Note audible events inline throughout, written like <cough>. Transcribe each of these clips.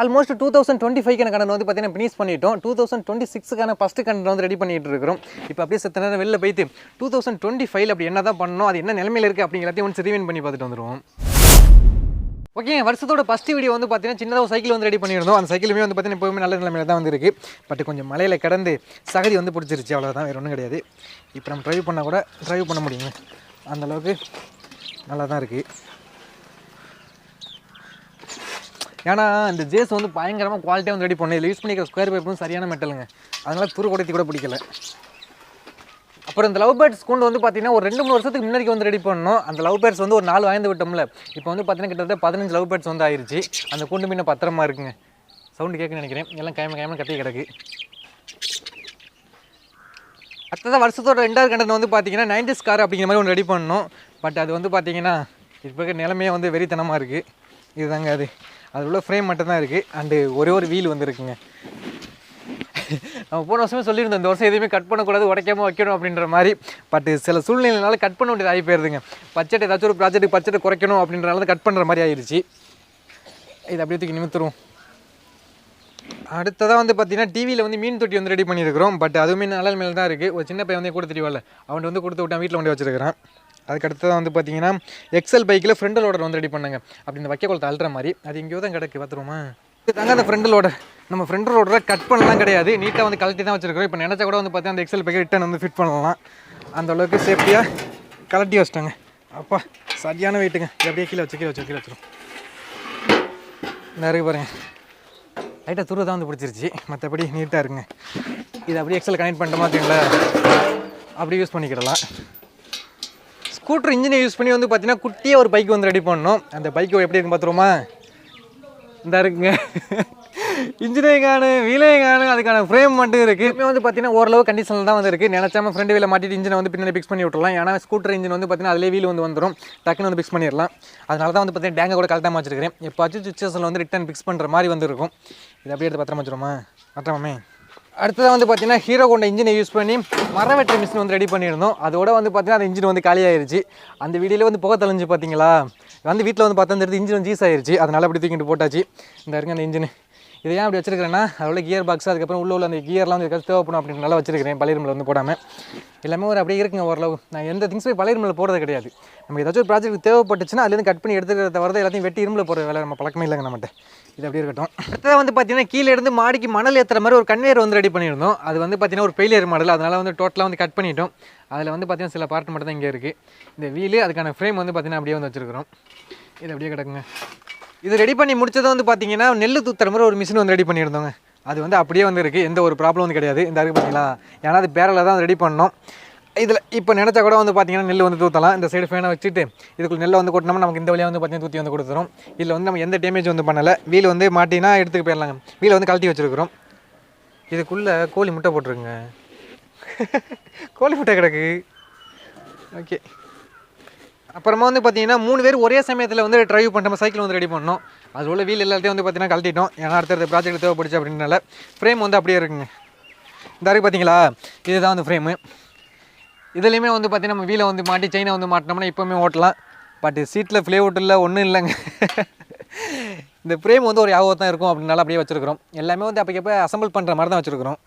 Almost two thousand twenty ஃபைவ்க்கான கடன் வந்து பார்த்தீங்கன்னா ஃபினிஷ் பண்ணிட்டோம். டூ தௌசண்ட் டுவெண்ட்டி சிக்ஸுக்கான ஃபஸ்ட்டு கடன் வந்து ரெடி பண்ணிட்டு இருக்கிறோம். இப்போ அப்படியே சத்த நேரம் வெளில போயிட்டு டூ தௌசண்ட் டுவெண்ட்டி ஃபைவ் அப்படி என்ன தான் பண்ணணும் அது என்ன நிலமையில இருக்குது அப்படிங்கிறதையும் ஒன்று ரிவீன் பண்ணி பார்த்துட்டு வந்துடுவோம் ஓகே வருஷத்தோட ஃபஸ்ட் வீடியோ வந்து பார்த்தீங்கன்னா சின்னதாக சைக்கிள் வந்து ரெடி பண்ணியிருந்தோம். அந்த சைக்கிளுமே வந்து பார்த்தீங்கன்னா எப்போவுமே நல்ல நிலைமையில தான் வந்துருக்கு. பட் கொஞ்சம் மலையில் கடந்து சகதி வந்து பிடிச்சிருச்சு அவ்வளோதான் வேறு ஒன்றும் கிடையாது. இப்போ நம்ம ட்ரைவ் பண்ணால் கூட ட்ரைவ் பண்ண முடியுங்க. அந்தளவுக்கு நல்லா தான் இருக்குது ஏன்னா இந்த ஜேஸ் வந்து பயங்கரமாக குவாலிட்டியாக வந்து ரெடி பண்ணு இதில் யூஸ் பண்ணிக்கிற ஸ்கொயர் பைப்பும் சரியான மெட்டலுங்க அதனால் துரு கொடுத்தி கூட பிடிக்கல. அப்புறம் இந்த லவ் பேர்ட்ஸ் கொண்டு வந்து பார்த்தீங்கன்னா ஒரு ரெண்டு மூணு வருஷத்துக்கு முன்னாடி வந்து ரெடி பண்ணோம். அந்த லவ் பேர்ட்ஸ் வந்து ஒரு நாலு வாய்ந்து விட்டோம்ல. இப்போ வந்து பார்த்தீங்கன்னா கிட்டத்தட்ட பதினஞ்சு லவ் பேர்ட்ஸ் வந்து ஆயிடுச்சு அந்த கூண்டு மீன் பத்திரமா இருக்குங்க. சவுண்டு கேட்குன்னு நினைக்கிறேன். எல்லாம் கைம கைம கட்டி கிடக்கு. அடுத்ததான் வருஷத்தோட ரெண்டாவது கண்டன வந்து பார்த்தீங்கன்னா நைன்டிஸ் கார் அப்படிங்கிற மாதிரி ஒன்று ரெடி பண்ணோம். பட் அது வந்து பார்த்தீங்கன்னா இப்போ இருக்க வந்து வெறித்தனமாக இருக்குது இதுதாங்க அது. அது உள்ள ஃப்ரேம் மட்டும்தான் இருக்குது அண்டு ஒரே ஒரு வீல் வந்துருக்குங்க. நம்ம போன வருஷமே சொல்லியிருந்தோம் இந்த வருஷம் எதுவுமே கட் பண்ணக்கூடாது உடைக்காம வைக்கணும் அப்படின்ற மாதிரி. பட் சில சூழ்நிலைனால கட் பண்ண வேண்டியது ஆகி போயிருதுங்க. பட்ஜெட் ஏதாச்சும் ஒரு ப்ராஜெக்ட் பட்ஜெட் குறைக்கணும் அப்படின்றனால கட் பண்ணுற மாதிரி ஆயிடுச்சு இது அப்படியே தூக்கி நிமித்துருவோம் அடுத்ததாக வந்து பார்த்தீங்கன்னா டிவியில் வந்து மீன் தொட்டி வந்து ரெடி பண்ணியிருக்கிறோம். பட் அதுவுமே நல்ல மேலே தான் இருக்குது ஒரு சின்ன பையன் வந்து கூட தெரியவில்ல அவன் வந்து கொடுத்து விட்டான் வீட்டில் கொண்டு வச்சிருக்கிறான். அதுக்கடுத்து வந்து பார்த்தீங்கன்னா எக்ஸல் பைக்கில் ஃப்ரண்ட் லோடர் வந்து ரெடி பண்ணுங்க. அப்படி இந்த வைக்க குளத்தை அழுற மாதிரி அது எங்கேயோ தான் கிடக்கு பார்த்துருமா தாங்க அந்த ஃப்ரண்ட் லோடர் நம்ம ஃப்ரண்ட் லோடரை கட் பண்ணலாம் கிடையாது. நீட்டாக வந்து கழட்டி தான் வச்சுருக்கோம் இப்போ நினச்சா கூட வந்து பார்த்தீங்கன்னா அந்த எக்ஸல் பைக்கை ரிட்டன் வந்து ஃபிட் பண்ணலாம். அந்த அளவுக்கு சேஃப்டியாக கழட்டி வச்சிட்டாங்க. அப்பா சரியான வெயிட்டுங்க எப்படியே கீழே வச்சு கீழே வச்சு கீழே வச்சிரும். நிறைய பாருங்க. லைட்டாக துரு தான் வந்து பிடிச்சிருச்சு. மற்றபடி நீட்டாக இருக்குங்க. இது அப்படியே எக்ஸல் கனெக்ட் பண்ணிட்டோமா வச்சுங்களேன் அப்படி யூஸ் பண்ணிக்கிடலாம். ஸ்கூட்டர் இன்ஜினை யூஸ் பண்ணி வந்து பார்த்தீங்கன்னா குட்டியாக ஒரு பைக் வந்து ரெடி பண்ணோம் அந்த பைக்கு எப்படி இருக்குன்னு பார்த்துருவோமா இந்த இருக்குங்க. இன்ஜினே காணு வீலையும் காணு அதுக்கான ஃப்ரேம் மட்டும் இருக்குது இப்போ வந்து பார்த்தீங்கன்னா ஓரளவு கண்டிஷனில் தான் வந்து இருக்குது நினச்சாம ஃப்ரெண்ட் வீல மாட்டிட்டு இன்ஜினை வந்து பின்னாடி பிக்ஸ் பண்ணி விட்டுறலாம். ஏன்னா ஸ்கூட்டர் இன்ஜின் வந்து பார்த்தீங்கன்னா அதிலே வீல் வந்து வந்துடும் டக்குன்னு வந்து பிக்ஸ் பண்ணிடலாம். அதனால தான் வந்து பார்த்தீங்கன்னா டேங்கை கூட கரெக்டாக வச்சிருக்கிறேன். எப்போச்சும் சுச்சுவேஷனில் வந்து ரிட்டன் ஃபிக்ஸ் பண்ணுற மாதிரி வந்து இருக்கும். இது அப்படியே எடுத்து பத்திரமா வச்சிருமா பத்திரமாமே. அடுத்ததாக வந்து பார்த்தீங்கன்னா ஹீரோ கொண்ட இன்ஜினை யூஸ் பண்ணி மரம் வெட்டுற மிஷின் வந்து ரெடி பண்ணியிருந்தோம். அதோட வந்து பார்த்தீங்கன்னா அந்த இன்ஜின் வந்து காலியாயிருச்சு. அந்த வீடியோவில் வந்து புகை தெளிஞ்சு பார்த்தீங்களா வந்து வீட்டில் வந்து பார்த்தா இந்த இன்ஜின் வந்து ஜீஸ் ஆயிருச்சு. அதனால் அப்படி தூக்கிட்டு போட்டாச்சு. இந்த இருங்க அந்த இன்ஜின். இது ஏன் அப்படி வச்சிருக்கிறேன்னா அதோட கியர் பாக்ஸ் அதுக்கப்புறம் உள்ள உள்ள அந்த கியர்லாம் வந்து எதுக்காச்சும் தேவைப்படும் அப்படின்றனால வச்சிருக்கிறேன் பழைய வந்து போடாமல் எல்லாமே ஒரு அப்படியே இருக்குங்க ஓரளவு. நான் எந்த திங்ஸ் போய் பழைய ரூமில் போடுறது கிடையாது. நம்ம ஏதாச்சும் ஒரு ப்ராஜெக்ட் தேவைப்பட்டுச்சுன்னா அதுலேருந்து கட் பண்ணி எடுத்துக்கிறத வரது எல்லாத்தையும் வெட்டி இரும்பில் போகிற வேலை நம்ம பழக்கமே இல்லைங்க நம்மகிட்ட. இது அப்படியே இருக்கட்டும். அடுத்ததாக வந்து பார்த்தீங்கன்னா கீழே இருந்து மாடிக்கு மணல் ஏற்றுற மாதிரி ஒரு கன்வேயர் வந்து ரெடி பண்ணியிருந்தோம். அது வந்து பார்த்தீங்கன்னா ஒரு பெயிலியர் மாடல் அதனால் வந்து டோட்டலாக வந்து கட் பண்ணிட்டோம். அதில் வந்து பார்த்தீங்கன்னா சில பார்ட் மட்டும் தான் இங்கே இருக்குது இந்த வீலு அதுக்கான ஃப்ரேம் வந்து பார்த்தீங்கன்னா அப்படியே வந்து வச்சுருக்கிறோம். இது அப்படியே கிடக்குங்க. இது ரெடி பண்ணி முடிச்சதை வந்து பார்த்தீங்கன்னா நெல் தூத்துற மாதிரி ஒரு மிஷின் வந்து ரெடி பண்ணியிருந்தோங்க. அது வந்து அப்படியே வந்து இருக்குது எந்த ஒரு ப்ராப்ளம் வந்து கிடையாது. இந்த இருக்கு பார்த்தீங்களா ஏன்னா அது பேரில் தான் ரெடி பண்ணோம். இதில் இப்போ நினச்சா கூட வந்து பார்த்தீங்கன்னா நெல் வந்து தூத்தலாம். இந்த சைடு ஃபேனை வச்சுட்டு இதுக்குள்ள நெல்லை வந்து கொட்டினோம்னா நமக்கு இந்த வழியாக வந்து பார்த்தீங்கன்னா தூத்தி வந்து கொடுத்துரும். இதில் வந்து நம்ம எந்த டேமேஜ் வந்து பண்ணலை. வீல் வந்து மாட்டினா எடுத்துக்கு போயிடலாங்க. வீலை வந்து கழட்டி வச்சுருக்குறோம். இதுக்குள்ளே கோழி முட்டை போட்டிருக்குங்க. <laughs> கோழி முட்டை கிடக்கு. ஓகே அப்புறமா வந்து பார்த்தீங்கன்னா மூணு பேர் ஒரே சமயத்தில் வந்து ட்ரைவ் பண்ணுற சைக்கிள் வந்து ரெடி பண்ணோம் அது உள்ள வீல் எல்லாத்தையும் வந்து பார்த்தீங்கன்னா கழட்டிட்டோம். ஏன்னா அடுத்தடுத்த ப்ராஜெக்ட் தேவைப்படுச்சு அப்படின்னால ஃப்ரேம் வந்து அப்படியே இருக்குங்க. இந்த இருக்கு பார்த்தீங்களா இதுதான் வந்து ஃப்ரேமு இதுலேயுமே வந்து பார்த்தீங்கன்னா நம்ம வீலை வந்து மாட்டி செயினை வந்து மாட்டினோம்னா இப்போவுமே ஓட்டலாம். பட் சீட்டில் ஃப்ளேவுட் இல்லை ஒன்றும் இல்லைங்க. இந்த ஃப்ரேம் வந்து ஒரு யாபகம் தான் இருக்கும் அப்படினால அப்படியே வச்சுருக்கிறோம். எல்லாமே வந்து அப்போக்கப்போ அசம்பிள் பண்ணுற மாதிரி தான் வச்சுருக்கிறோம்.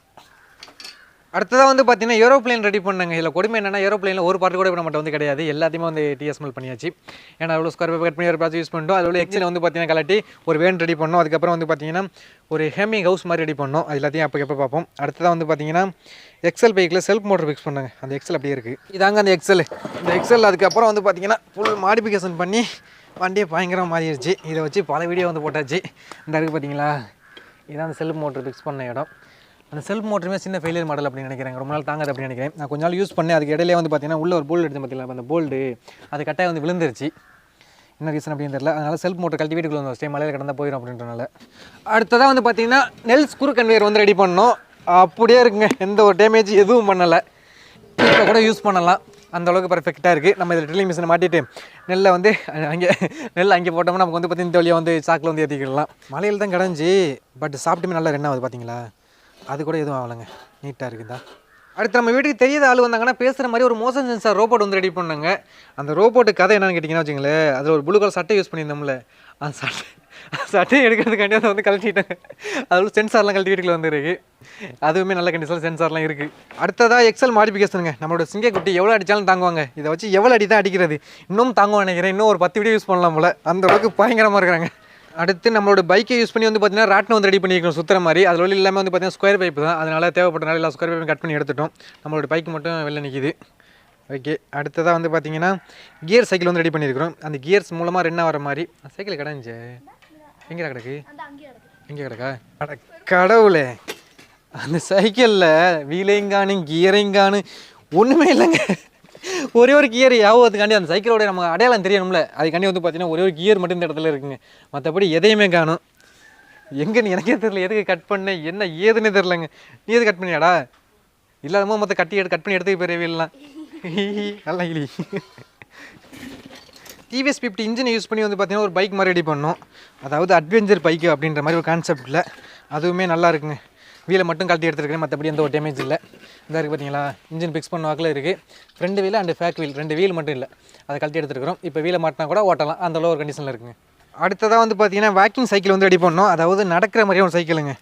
அடுத்ததாக வந்து பார்த்தீங்கன்னா ஏரோப்ளேன் ரெடி பண்ணாங்க. இதில் கொடுமை என்னன்னா ஏரோப்ளேனில் ஒரு பார்ட் கூட இப்போ நம்மகிட்ட வந்து கிடையாது. எல்லாத்தையுமே வந்து டிஎஸ்எல் பண்ணியாச்சு. ஏன்னா அவ்வளோ ஸ்கொயர் பேப்பர் கட் பண்ணி ஒரு ப்ராஜெக்ட் யூஸ் பண்ணிட்டோம். அதில் எக்ஸில் வந்து பார்த்தீங்கன்னா கலட்டி ஒரு வேன் ரெடி பண்ணோம். அதுக்கப்புறம் வந்து பார்த்தீங்கன்னா ஒரு ஹேமிங் ஹவுஸ் மாதிரி ரெடி பண்ணோம். அது எல்லாத்தையும் அப்போ எப்போ பார்ப்போம். அடுத்ததாக வந்து பார்த்தீங்கன்னா எக்ஸல் பைக்கில் செல்ஃப் மோட்டர் ஃபிக்ஸ் பண்ணாங்க. அந்த எக்ஸல் அப்படியே இருக்குது இதாங்க அந்த எக்ஸல் இந்த எக்ஸல் அதுக்கப்புறம் வந்து பார்த்தீங்கன்னா ஃபுல் மாடிஃபிகேஷன் பண்ணி வண்டியை பயங்கரமாக மாறிடுச்சு இதை வச்சு பல வீடியோ வந்து போட்டாச்சு. இந்த இருக்குது பார்த்தீங்களா இதான் அந்த செல்ஃப் மோட்டர் ஃபிக்ஸ் பண்ண இடம். அந்த செல்ஃப் மோட்டருமே சின்ன ஃபெயிலியர் மாடல் அப்படின்னு நினைக்கிறேன். ரொம்ப நாள் தாங்காது அப்படின்னு நினைக்கிறேன். நான் கொஞ்ச நாள் யூஸ் பண்ணேன். அதுக்கு இடையிலே வந்து பார்த்தீங்கன்னா உள்ள ஒரு போல்டு எடுத்து பார்த்தீங்களா அந்த போல்டு அது கட்டாயம் வந்து விழுந்துருச்சு. என்ன ரீசன் அப்படின்னு தெரியல. அதனால் செல்ஃப் மோட்டர் கழட்டி வீட்டுக்குள்ள வந்து ஸ்டே மலையில் கிடந்தா போயிடும் அப்படின்றனால. அடுத்ததாக வந்து பார்த்தீங்கன்னா நெல் ஸ்க்ரூ கன்வேயர் வந்து ரெடி பண்ணோம் அப்படியே இருக்குங்க. எந்த ஒரு டேமேஜ் எதுவும் பண்ணலை. இப்போ கூட யூஸ் பண்ணலாம். அந்த அளவுக்கு பர்ஃபெக்டாக இருக்குது நம்ம இதில் ட்ரில்லிங் மிஷினை மாட்டிட்டு நெல்லை வந்து அங்கே நெல் அங்கே போட்டோம்னா நமக்கு வந்து பார்த்தீங்கன்னா இந்த வழியாக வந்து சாக்கில் வந்து ஏற்றிக்கிடலாம் மலையில் தான் கிடஞ்சி பட் சாப்பிட்டுமே நல்லா ரெண்டாவது பார்த்தீங்களா அது கூட எதுவும் ஆகலைங்க. நீட்டாக இருக்குதா? அடுத்து நம்ம வீட்டுக்கு தெரியாத ஆள் வந்தாங்கன்னா பேசுகிற மாதிரி ஒரு மோஷன் சென்சார் ரோபோட் வந்து ரெடி பண்ணாங்க அந்த ரோபோட்டு கதை என்னன்னு கேட்டிங்கன்னா வச்சுங்களேன் அதில் ஒரு ப்ளூ கலர் சட்டை யூஸ் பண்ணியிருந்தோம்ல. அந்த சட்டை சட்டையை எடுக்கிறதுக்காண்டி அதை வந்து கழட்டிட்டேன். அதில் சென்சார்லாம் கழட்டி வீட்டுக்குள்ள வந்துருக்கு. அதுவுமே நல்ல கண்டிஷனில் சென்சார்லாம் இருக்குது அடுத்ததாக எக்ஸல் மாடிஃபிகேஷனுங்க நம்மளோட சிங்கக்குட்டி எவ்வளோ அடித்தாலும் தாங்குவாங்க. இதை வச்சு எவ்வளோ அடி தான் அடிக்கிறது. இன்னும் தாங்குவான் நினைக்கிறேன். இன்னும் ஒரு பத்து வீடியோ யூஸ் பண்ணலாம் போல். அந்த அளவுக்கு பயங்கரமாக இருக்கிறாங்க. அடுத்து நம்மளோட பைக்கை யூஸ் பண்ணி வந்து பார்த்தீங்கன்னா ராட்டினம் வந்து ரெடி பண்ணியிருக்கோம் சுற்றுற மாதிரி. அதில் உள்ள எல்லாமே வந்து பார்த்தீங்கன்னா ஸ்கொயர் பைப் தான். அதனால் தேவைப்பட்டனால எல்லா ஸ்கொயர் பைப்பும் கட் பண்ணி எடுத்துட்டோம். நம்மளோட பைக் மட்டும் வெளில நிற்கிது ஓகே அடுத்ததாக வந்து பார்த்தீங்கன்னா கியர் சைக்கிள் வந்து ரெடி பண்ணியிருக்கிறோம் அந்த கியர்ஸ் மூலமாக ரெண்டா வர மாதிரி. சைக்கிள் கிடந்துச்சு. எங்கே கிடக்கு? எங்கே கிடக்கா. அட கடவுளே. அந்த சைக்கிளில் வீலையும் காணும் கியரையும் காணும். ஒன்றுமே இல்லைங்க. ஒரே ஒரு கியர் யாவதுக்காண்டி அந்த சைக்கிளோட நம்ம அடையாளம் தெரியணும்ல. அதுக்காண்டி வந்து பார்த்தீங்கன்னா ஒரே ஒரு கியர் மட்டும் இந்த இடத்துல இருக்குங்க. மற்றபடி எதையுமே காணும். எங்கன்னு எனக்கே தெரியல. எதுக்கு கட் பண்ண? என்ன ஏதுன்னு தெரிலங்க நீ எது கட் பண்ணியாடா? இல்லாதமோ மொத்த கட்டி எடு கட் பண்ணி எடுத்து போயிருவில்லாம் நல்லா இலி டிவிஎஸ் ஃபிஃப்டி இன்ஜினை யூஸ் பண்ணி வந்து பார்த்தீங்கன்னா ஒரு பைக் மாதிரி ரெடி பண்ணோம். அதாவது அட்வென்ச்சர் பைக்கு அப்படின்ற மாதிரி ஒரு கான்செப்டில் அதுவுமே நல்லா இருக்குங்க. வீலை மட்டும் கழட்டி எடுத்துருக்கேன் மற்றபடி எந்த ஒரு டேமேஜ் இல்லை. இந்த இருக்குது பார்த்தீங்களா இன்ஜின் ஃபிக்ஸ் பண்ண வாக்கில் இருக்குது front wheel and back wheel ரெண்டு வீல் மட்டும் இல்லை. அதை கழட்டி எடுத்துருக்கிறோம். இப்போ வீலை மாட்டினா கூட ஓட்டலாம். அந்த அளவு ஒரு கண்டிஷனில் இருக்குங்க. அடுத்ததாக வந்து பார்த்தீங்கன்னா வாக்கிங் சைக்கிள் வந்து ரெடி பண்ணோம் அதாவது நடக்கிற மாதிரியே ஒரு சைக்கிளுங்க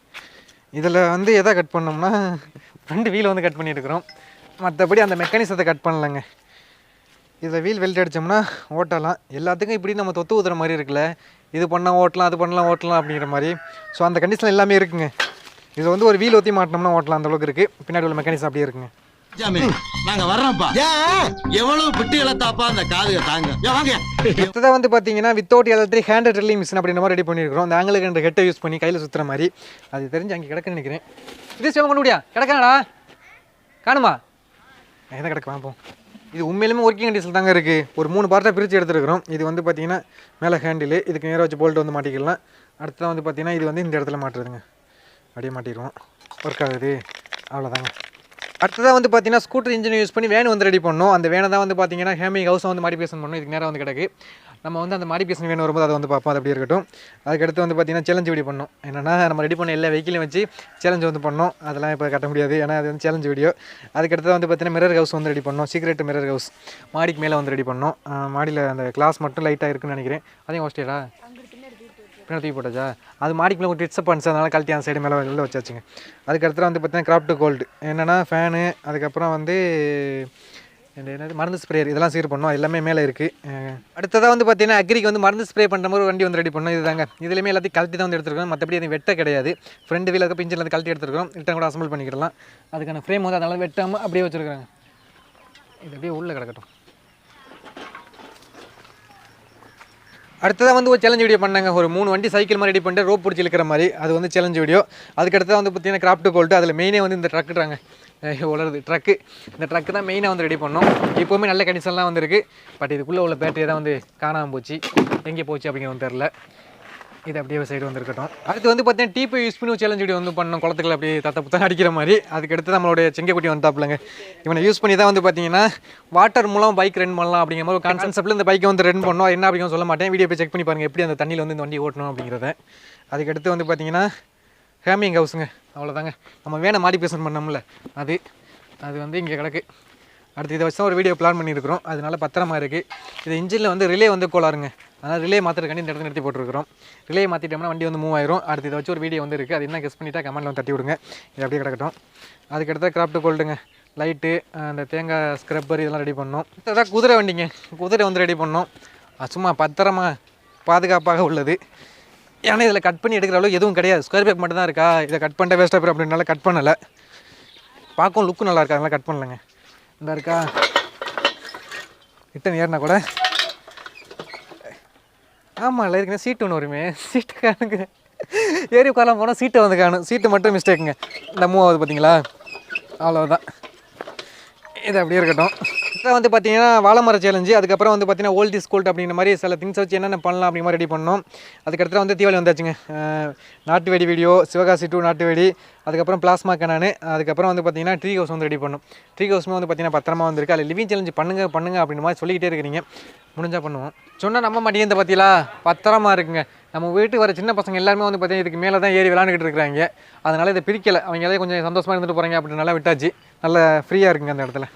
இதில் வந்து எதை கட் பண்ணோம்னா ரெண்டு வீலை வந்து கட் பண்ணியிருக்கிறோம் மற்றபடி அந்த மெக்கானிசத்தை கட் பண்ணலங்க. இதில் வீல் வெல்ட் அடித்தோம்னா ஓட்டலாம். எல்லாத்துக்கும் இப்படி நம்ம தொத்து ஊதுற மாதிரி இருக்குல்ல. இது பண்ணால் ஓட்டலாம் அது பண்ணலாம் ஓட்டலாம் அப்படிங்கிற மாதிரி. ஸோ அந்த கண்டிஷன் எல்லாமே இருக்குங்க. இது வந்து ஒரு வீல் ஊற்றி மாட்டினோம்னா ஓட்டலாம். அந்த அளவுக்கு இருக்குது பின்னாடி உள்ள மெக்கானிசம் அப்படியே இருக்குங்க. நாங்க வர்றோம்ப்பா. எவ்வளவு பிட்டு இழத்தாப்பா அந்த காதுக தாங்க. வாங்க. அடுத்ததாக வந்து பார்த்தீங்கன்னா without electric hand drilling machine அப்படின்ற மாதிரி ரெடி பண்ணியிருக்கிறோம் அந்த ஆங்கிலுக்கு ரெண்டு ஹெட்டை யூஸ் பண்ணி கையில் சுற்றுற மாதிரி. அது தெரிஞ்சு அங்கே கிடக்குன்னு நினைக்கிறேன். இது சிவம் கொண்டு முடியா கிடக்காடா காணுமா? எதை கிடக்கு? வாப்போம் இது உண்மையிலுமே ஒர்க்கிங் கண்டிஷன் தாங்க இருக்குது ஒரு மூணு பார்ட்டாக பிரித்து எடுத்துருக்கிறோம். இது வந்து பார்த்தீங்கன்னா மேலே ஹேண்டில் இதுக்கு நேராக வச்சு போல்ட் வந்து மாட்டிக்கலாம். அடுத்ததான் வந்து பார்த்தீங்கன்னா இது வந்து இந்த இடத்துல மாட்டுறதுங்க. அப்படியே மாட்டிடுவோம். ஒர்க் ஆகுது. அவ்வளோதாங்க அடுத்ததாக வந்து பார்த்தீங்கன்னா ஸ்கூட்டர் இன்ஜின் யூஸ் பண்ணி வேன் வந்து ரெடி பண்ணணும். அந்த வேனை தான் வந்து பார்த்தீங்கன்னா ஹேமிங் ஹவுஸை வந்து மாடிஃபிகேஷன் பண்ணணும். இதுக்கு நேரம் வந்து கிடக்கு. நம்ம வந்து அந்த மாடிஃபிகேஷன் வேணும் வரும்போது அதை வந்து பார்ப்போம். அது அப்படியே இருக்கட்டும். அதுக்கடுத்து வந்து பார்த்தீங்கன்னா சேலஞ்சு வீடியோ பண்ணணும். என்னென்னா நம்ம ரெடி பண்ண எல்லா வெஹிக்கிளையும் வச்சு சேலஞ்சு வந்து பண்ணோம் அதெல்லாம் இப்போ கட்ட முடியாது. ஏன்னா அது வந்து சேலஞ்சு வீடியோ அதுக்கடுத்து வந்து பார்த்தீங்கன்னா மிரர் ஹவுஸ் வந்து ரெடி பண்ணோம் சீக்ரெட் மிரர் ஹவுஸ் மாடிக்கு மேலே வந்து ரெடி பண்ணோம் மாடியில் அந்த கிளாஸ் மட்டும் லைட்டாக இருக்குன்னு நினைக்கிறேன். அதையும் ஹோஸ்டேடா பின்னாடி தூக்கி போட்டாச்சா? அது மாடிக்குள்ளே கொஞ்சம் டிட்ஸப் பண்ணிச்சு அதனால் கழட்டி அந்த சைடு மேலே வெளில வச்சாச்சுங்க. அதுக்கடுத்து வந்து பார்த்தீங்கன்னா கிராப்ட் கோல்டு என்னென்னா ஃபேனு அதுக்கப்புறம் வந்து என்னது மருந்து ஸ்ப்ரேயர் இதெல்லாம் சீர் பண்ணோம். எல்லாமே மேலே இருக்குது அடுத்ததாக வந்து பார்த்தீங்கன்னா அக்ரிக்கு வந்து மருந்து ஸ்ப்ரே பண்ணுற மாதிரி ஒரு வண்டி வந்து ரெடி பண்ணோம் இதுதாங்க. இதுலேயுமே எல்லாத்தையும் கழட்டி தான் வந்து எடுத்துருக்கோம். மற்றபடி அது வெட்ட கிடையாது. ஃப்ரெண்டு வீலுக்கு இருக்க பிஞ்சில் வந்து கழட்டி எடுத்துருக்கோம் ரிட்டன் கூட அசம்பிள் பண்ணிக்கிடலாம். அதுக்கான ஃப்ரேம் வந்து அதனால் வெட்டாமல் அப்படியே வச்சுருக்காங்க இது அப்படியே உள்ளே கிடக்கட்டும். அடுத்ததாக வந்து ஒரு சேலஞ்ச் வீடியோ பண்ணாங்க. ஒரு மூணு வண்டி சைக்கிள் மாதிரி ரெடி பண்ணிட்டு ரோப் பிடிச்சி இழுக்கிற மாதிரி. அது வந்து சேலஞ்ச் வீடியோ அதுக்கடுத்து வந்து பார்த்தீங்கன்னா கிராஃப்ட் கோல்ட்டு அதில் மெயினே வந்து இந்த ட்ரக்குறாங்க உலருது ட்ரக்கு இந்த ட்ரக்கு தான் மெயினாக வந்து ரெடி பண்ணோம். எப்போவுமே நல்ல கண்டிஷன்லாம் வந்துருக்கு. பட் இதுக்குள்ளே உள்ள பேட்டரி தான் வந்து காணாமல் போச்சு. எங்கே போச்சு அப்படிங்கிறது தெரில இது அப்படியே சைடு வந்துருக்கட்டும். அடுத்து வந்து பார்த்தீங்கன்னா டீப்பை யூஸ் பண்ணி சேலஞ்ச் வீடியோ வந்து பண்ணணும். குளத்துக்குள்ள அப்படியே தத்த புத்தம் அடிக்கிற மாதிரி. அதுக்கடுத்து நம்மளுடைய செங்கக்குட்டி வந்தாப்புலங்க. இவனை யூஸ் பண்ணி தான் வந்து பார்த்தீங்கன்னா வாட்டர் மூலம் பைக் ரென் பண்ணலாம் அப்படிங்கிற மாதிரி ஒரு கான்செப்ட்டில் இந்த பைக்கை வந்து ரென் பண்ணோம் என்ன அப்படிங்கிற சொல்ல மாட்டேன். வீடியோ போய் செக் பண்ணி பாருங்கள் எப்படி அந்த தண்ணியில் வந்து இந்த வண்டி ஓட்டணும் அப்படிங்கிறத. அதுக்கடுத்து வந்து பார்த்தீங்கன்னா ஹேமிங் ஹவுஸுங்க அவ்வளோதாங்க நம்ம வேணை மாடிஃபிகேஷன் பண்ணோம்ல. அது அது வந்து இங்கே கிடக்கு. அடுத்து இதை வச்சு தான் ஒரு வீடியோ பிளான் பண்ணியிருக்கிறோம். அதனால பத்திரமா இருக்குது இது இன்ஜினில் வந்து ரிலே வந்து கோளாறுங்க. அதனால் ரிலே மாற்றுறதுக்காண்டி இந்த இடத்துல நிறுத்தி போட்டுருக்கிறோம். ரிலே மாற்றிட்டோம்னா வண்டி வந்து மூவ் ஆயிரும். அடுத்து இதை வச்சு ஒரு வீடியோ வந்து இருக்குது அது என்ன கெஸ் பண்ணிட்டா கமெண்ட்டில் வந்து தட்டி விடுங்க. இது அப்படியே கிடக்கட்டும். அதுக்கடுத்த கிராஃப்ட் கோல்டுங்க லைட்டு அந்த தேங்காய் ஸ்க்ரப்பர் இதெல்லாம் ரெடி பண்ணோம். அதான் குதிரை வண்டிங்க. குதிரை வந்து ரெடி பண்ணோம். சும்மா பத்திரமா பாதுகாப்பாக உள்ளது. ஏன்னா இதில் கட் பண்ணி எடுக்கிற அளவு எதுவும் கிடையாது. ஸ்கொயர் பேக் மட்டும் தான் இருக்கா? இதை கட் பண்ணிட்ட வேஸ்ட்டாக போயிடும் அப்படின்னால கட் பண்ணலை. பார்க்கவும் லுக்கு நல்லா இருக்கா? அதெல்லாம் கட் பண்ணலைங்க. இந்த இருக்கா? ரிட்டன் ஏறினா கூட. ஆமாம் இல்லை இருக்குங்க சீட்டு ஒன்று வருமே. சீட்டு காணுங்க. ஏறி உட்காரலாம் போனால் சீட்டை வந்து காணும். சீட்டு மட்டும் மிஸ்டேக்குங்க இந்த மூவ் ஆகுது பார்த்தீங்களா அவ்வளோதான் இது அப்படியே இருக்கட்டும். இப்போ வந்து பார்த்தீங்கன்னா வாழைமர சேலஞ்சு அதுக்கப்புறம் வந்து பார்த்தீங்கன்னா ஓல்ட் இஸ் கோல்ட் அப்படிங்கிற மாதிரி சில திங்ஸ் வச்சு என்னென்ன பண்ணலாம் அப்படிங்கிற மாதிரி ரெடி பண்ணோம். அதுக்கடுத்து வந்து தீபாவளி வந்தாச்சுங்க. நாட்டு வெடி வீடியோ சிவகாசி டூ நாட்டு வெடி அதுக்கப்புறம் பிளாஸ்மா கனானு அதுக்கப்புறம் வந்து பார்த்தீங்கன்னா ட்ரீ ஹவுஸ் வந்து ரெடி பண்ணோம். ட்ரீ ஹவுஸ்மே வந்து பார்த்தீங்கன்னா பத்திரமா வந்திருக்கு. அதில் லிவிங் சேலஞ்சு பண்ணுங்க பண்ணுங்க அப்படின்ற மாதிரி சொல்லிக்கிட்டே இருக்கிறீங்க. முடிஞ்சால் பண்ணுவோம். சொன்னால் நம்ம மாட்டேங்க இந்த பார்த்தீங்களா பத்திரமா இருக்குங்க. நம்ம வீட்டுக்கு வர சின்ன பசங்க எல்லாருமே வந்து பார்த்தீங்கன்னா இதுக்கு மேலே தான் ஏறி விளாண்டுக்கிட்டு இருக்கிறாங்க. அதனால் இதை பிரிக்கலை. அவங்க எல்லாம் கொஞ்சம் சந்தோஷமாக இருந்துட்டு போகிறாங்க அப்படின்னால விட்டாச்சு. நல்லா ஃப்ரீயாக இருக்குங்க அந்த இடத்துல.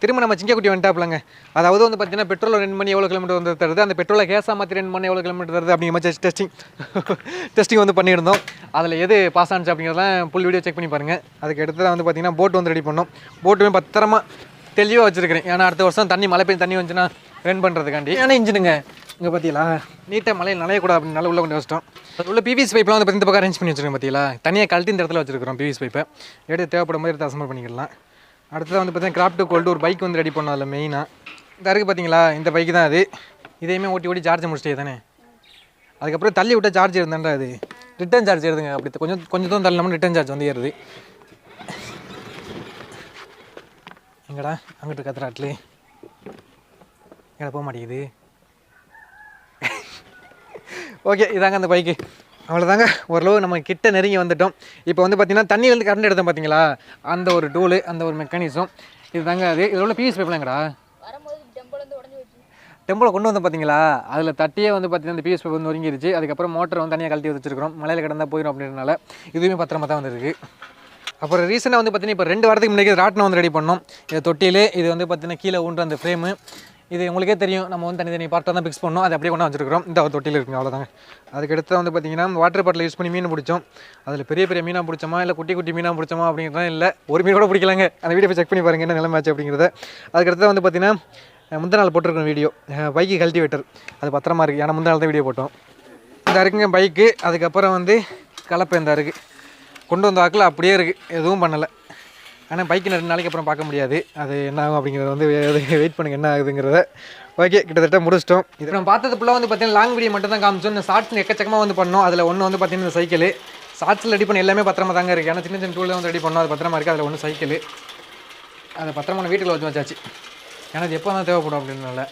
திரும்ப நம்ம சிங்கக்குட்டி வந்துட்டாப்லங்க அதாவது வந்து பார்த்தீங்கன்னா பெட்ரோல் ரெண்டு மணி எவ்வளோ கிலோமீட்டர் வந்து தருது? அந்த பெட்ரோலை கேஸாக மாற்றி ரெண்டு மணி எவ்வளோ கிலோமீட்டர் தருது அப்படிங்கிற மாதிரி டெஸ்டிங் டெஸ்டிங் வந்து பண்ணியிருந்தோம். அதில் எது பாஸ் ஆனிச்சு அப்படிங்கிறதெல்லாம் ஃபுல் வீடியோ செக் பண்ணி பாருங்கள் அதுக்கு அடுத்தது வந்து பார்த்திங்கன்னா போட் வந்து ரெடி பண்ணோம். போட்டுமே பத்திரமா தெளிவாக வச்சுருக்கிறேன். ஏன்னா அடுத்த வருஷம் தண்ணி மழை பெய்யும் தண்ணி வந்துச்சுன்னா ரன் பண்ணுறதுக்காண்டி ஏன்னா இன்ஜினுங்க இங்கே பார்த்தீங்களா நீட்டாக மழையில் நனையக்கூடாது அப்படின்னு நல்லா உள்ள கொண்டு வச்சிட்டோம். அது உள்ள பிவிசி பைப்லாம் வந்து இந்த பக்கம் அரேஞ்ச் பண்ணி வச்சிருக்கோம் பார்த்தீங்களா தனியாக கழட்டி இந்த இடத்துல வச்சிருக்கிறோம் பிவிசி பைப்பை எடுத்து தேவைப்படும் போது எடுத்து அசம்பல் பண்ணிக்கலாம். அடுத்தது வந்து பார்த்தீங்கன்னா கிராஃப்ட் கோல்டு ஒரு பைக் வந்து ரெடி பண்ணோம் அதில் மெயினாக இந்த இருக்குது பார்த்தீங்களா இந்த பைக்கு தான் அது. இதையுமே ஓட்டி ஓட்டி சார்ஜ் முடிச்சிட்டே தானே? அதுக்கப்புறம் தள்ளி விட்டால் சார்ஜ் இருந்தாண்டா அது? ரிட்டர்ன் சார்ஜ் ஏறுதுங்க. அப்படி கொஞ்சம் கொஞ்சம் தூரம் தள்ளணும் ரிட்டர்ன் சார்ஜ் வந்து ஏறுது. எங்கடா? அங்கிட்டு கத்துறாட்லு எங்கடா போக மாட்டேங்குது? ஓகே இதாங்க அந்த பைக்கு. அவ்வளோதாங்க ஓரளவு நம்ம கிட்ட நெருங்கி வந்துட்டோம். இப்போ வந்து பார்த்தீங்கன்னா தண்ணியிலேருந்து கரண்ட் எடுத்தோம் பார்த்தீங்களா அந்த ஒரு டூலு அந்த ஒரு மெக்கானிசம் இதுதாங்க அது. இதில் உள்ள பிஎஸ் பைப்லாங்கடா டெம்பிள் வந்து கொண்டு வந்தோம் பார்த்தீங்களா அதில் தட்டியே வந்து பார்த்தீங்கன்னா இந்த பிஎஸ் பைப் வந்து ஒருங்கிருச்சு. அதுக்கப்புறம் மோட்டர் வந்து தனியாக கழட்டி வச்சிருக்கிறோம். மலையில் கிடந்தா போயிடும் அப்படின்றனால இதுவுமே பத்திரமா தான் வந்துருக்கு. அப்புறம் ரீசெண்டாக வந்து பார்த்தீங்கன்னா இப்போ ரெண்டு வாரத்துக்கு முன்னாடி ராட்டினம் வந்து ரெடி பண்ணோம். இது தொட்டியில் இது வந்து பார்த்தீங்கன்னா கீழே ஊன்ற அந்த ஃப்ரேமு இது உங்களுக்கே தெரியும். நம்ம வந்து தனித்தனி பார்ட்டாக தான் ஃபிக்ஸ் பண்ணோம். அது அப்படியே கொண்டு வச்சிருக்கிறோம் இந்த ஒரு தொட்டியில் இருக்குங்க. அவ்வளோதாங்க அதுக்கடுத்து வந்து பார்த்தீங்கன்னா வாட்டர் பாட்டில் யூஸ் பண்ணி மீன் பிடிச்சோம். அதில் பெரிய பெரிய மீனாக பிடிச்சோமா இல்லை குட்டி குட்டி மீனாக பிடிச்சோமா அப்படிங்கிறதுலாம் இல்லை. ஒரு மீன் கூட பிடிக்கலாங்க. அந்த வீடியோ செக் பண்ணி பாருங்க என்ன நிலமாச்சு அப்படிங்கிறத. அதுக்கடுத்து வந்து பார்த்தீங்கன்னா முந்த முந்தின நாள் போட்டிருக்கோம் வீடியோ. பைக்கு கல்டிவேட்டர் அது பத்திரமா இருக்குது ஏன்னா முந்தின நாள் தான் வீடியோ போட்டோம். இந்த இருக்குங்க பைக்கு அதுக்கப்புறம் வந்து கலப்பை இந்த இருக்குது கொண்டு வந்த வாக்கில் அப்படியே இருக்குது எதுவும் பண்ணலை. ஆனால் பைக்கு ரெண்டு நாளைக்கு அப்புறம் பார்க்க முடியாது. அது என்ன ஆகும் அப்படிங்கிறத வந்து வெயிட் பண்ணுங்க என்ன ஆகுதுங்கிறத. ஓகே கிட்டத்தட்ட முடிச்சிட்டோம். இது நம்ம பார்த்தது ஃபுல்லாக வந்து பார்த்தீங்கன்னா லாங் வீடியோ மட்டும் தான் காமிச்சோம். இந்த ஷார்ட்ஸ் எக்கச்சக்கமாக வந்து பண்ணோம். அதில் ஒன்று வந்து பார்த்தீங்கன்னா இந்த சைக்கிள் ஷார்ட்ஸில் ரெடி பண்ண எல்லாமே பத்திரமா தாங்க இருக்குது ஏன்னா சின்ன சின்ன டூலில் வந்து ரெடி பண்ணோம். அது பத்திரமா இருக்குது அதில் ஒன்று சைக்கிள் அதை பத்திரமா வீட்டில் வச்சு வச்சாச்சு. ஏன்னா அது எப்போ தான் தேவைப்படும் அப்படின்னால.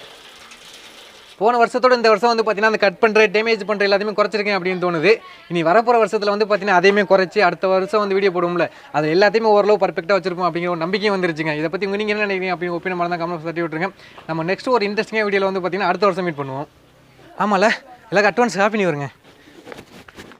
போன வருஷத்தோட இந்த வருஷம் வந்து பார்த்தீங்கன்னா அந்த கட் பண்ணுற டேமேஜ் பண்ணுற எல்லாத்தையுமே குறைச்சிருக்கேன் அப்படின்னு தோணுது. இனி வரப்போகிற வருஷத்தில் வந்து பார்த்தீங்கன்னா அதையுமே குறைச்சி அடுத்த வருஷம் வந்து வீடியோ போடுவோம்ல அது எல்லாத்தையுமே ஓரளவு பர்ஃபெக்டாக வச்சிருப்போம் அப்படிங்கிற ஒரு நம்பிக்கை வந்துருச்சுங்க. இதை பற்றி நீங்கள் என்ன நினைக்கிறீங்க அப்படின்னு ஒப்பின மாதிரி தான் கமெண்ட் தட்டி விட்டுருங்க. நம்ம நெக்ஸ்ட் ஒரு இன்ட்ரெஸ்டிங்காக வீடியோவில் வந்து பார்த்தீங்கன்னா அடுத்த வருஷம் மீட் பண்ணுவோம். ஆமாம்ல எல்லாருக்கும் அட்வான்ஸ் ஹாப்பி நியூ வருங்க